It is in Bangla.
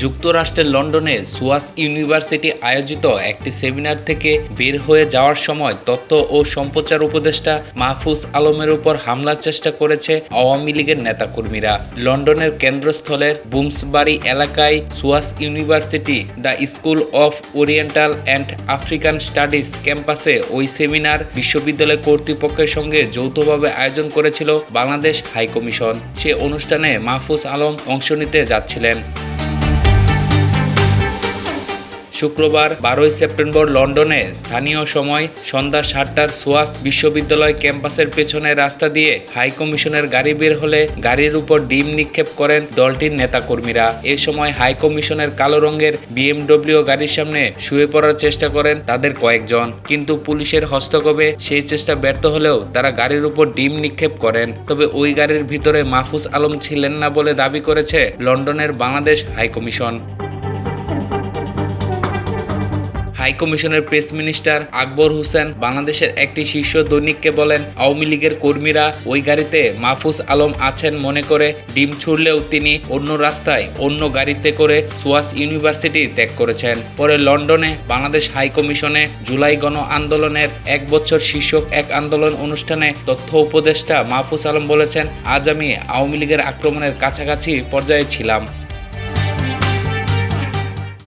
যুক্তরাষ্ট্রের লন্ডনে সুয়াস ইউনিভার্সিটি আয়োজিত একটি সেমিনার থেকে বের হয়ে যাওয়ার সময় তথ্য ও সম্প্রচার উপদেষ্টা মাহফুজ আলমের উপর হামলার চেষ্টা করেছে আওয়ামী লীগের নেতাকর্মীরা। লন্ডনের কেন্দ্রস্থলের বুমসবাড়ি এলাকায় SOAS University, the School of Oriental and African Studies ক্যাম্পাসে ওই সেমিনার বিশ্ববিদ্যালয় কর্তৃপক্ষের সঙ্গে যৌথভাবে আয়োজন করেছিল বাংলাদেশ হাইকমিশন। সে অনুষ্ঠানে মাহফুজ আলম অংশ নিতে যাচ্ছিলেন। শুক্রবার, বারোই সেপ্টেম্বর, লন্ডনে স্থানীয় সময় সন্ধ্যা সাতটার সোয়াস বিশ্ববিদ্যালয় ক্যাম্পাসের পেছনে রাস্তা দিয়ে হাই কমিশনের গাড়ি বের হলে গাড়ির উপর ডিম নিক্ষেপ করেন দলটির নেতাকর্মীরা। এ সময় হাই কমিশনের কালো রঙের বিএমডব্লিউ গাড়ির সামনে শুয়ে পড়ার চেষ্টা করেন তাদের কয়েকজন। কিন্তু পুলিশের হস্তক্ষেপে সেই চেষ্টা ব্যর্থ হলেও তারা গাড়ির উপর ডিম নিক্ষেপ করেন। তবে ওই গাড়ির ভিতরে মাহফুজ আলম ছিলেন না বলে দাবি করেছে লন্ডনের বাংলাদেশ হাইকমিশন হাই কমিশনের প্রেস মিনিস্টার আকবর হোসেন বাংলাদেশের একটি শীর্ষ দৈনিককে বলেন, আওয়ামী লীগের কর্মীরা ওই গাড়িতে মাহফুজ আলম আছেন মনে করে ডিম ছুড়লেও তিনি অন্য রাস্তায় অন্য গাড়িতে করে সুয়াস ইউনিভার্সিটি ত্যাগ করেছেন। পরে লন্ডনে বাংলাদেশ হাই কমিশনে জুলাই গণ আন্দোলনের এক বছর শীর্ষক এক আন্দোলন অনুষ্ঠানে তথ্য উপদেষ্টা মাহফুজ আলম বলেছেন, আজ আমি আওয়ামী লীগের আক্রমণের কাছাকাছি পর্যায়ে ছিলাম।